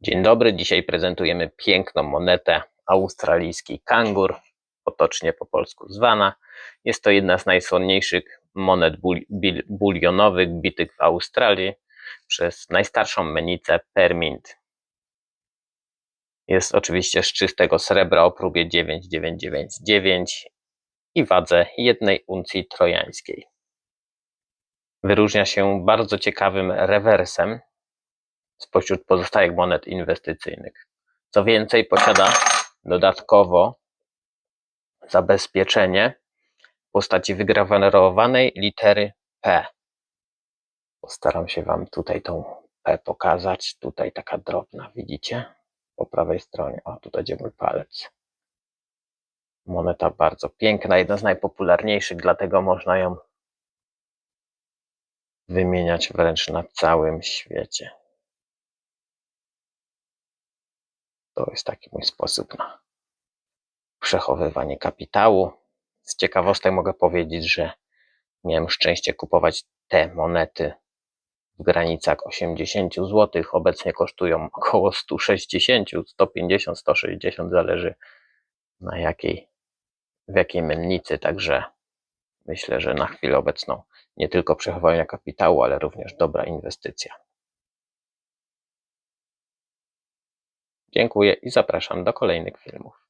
Dzień dobry, dzisiaj prezentujemy piękną monetę australijski kangur, potocznie po polsku zwana. Jest to jedna z najsłynniejszych monet bulionowych bitych w Australii przez najstarszą menicę Permint. Jest oczywiście z czystego srebra o próbie 9999 i wadze jednej uncji trojańskiej. Wyróżnia się bardzo ciekawym rewersem spośród pozostałych monet inwestycyjnych. Co więcej, posiada dodatkowo zabezpieczenie w postaci wygrawerowanej litery P. Postaram się Wam tutaj tą P pokazać. Tutaj taka drobna, widzicie? Po prawej stronie. O, tutaj gdzie mój palec. Moneta bardzo piękna, jedna z najpopularniejszych, dlatego można ją wymieniać wręcz na całym świecie. To jest taki mój sposób na przechowywanie kapitału. Z ciekawostek mogę powiedzieć, że miałem szczęście kupować te monety w granicach 80 zł. Obecnie kosztują około 160, 150, 160, zależy na jakiej, w jakiej mennicy. Także myślę, że na chwilę obecną nie tylko przechowanie kapitału, ale również dobra inwestycja. Dziękuję i zapraszam do kolejnych filmów.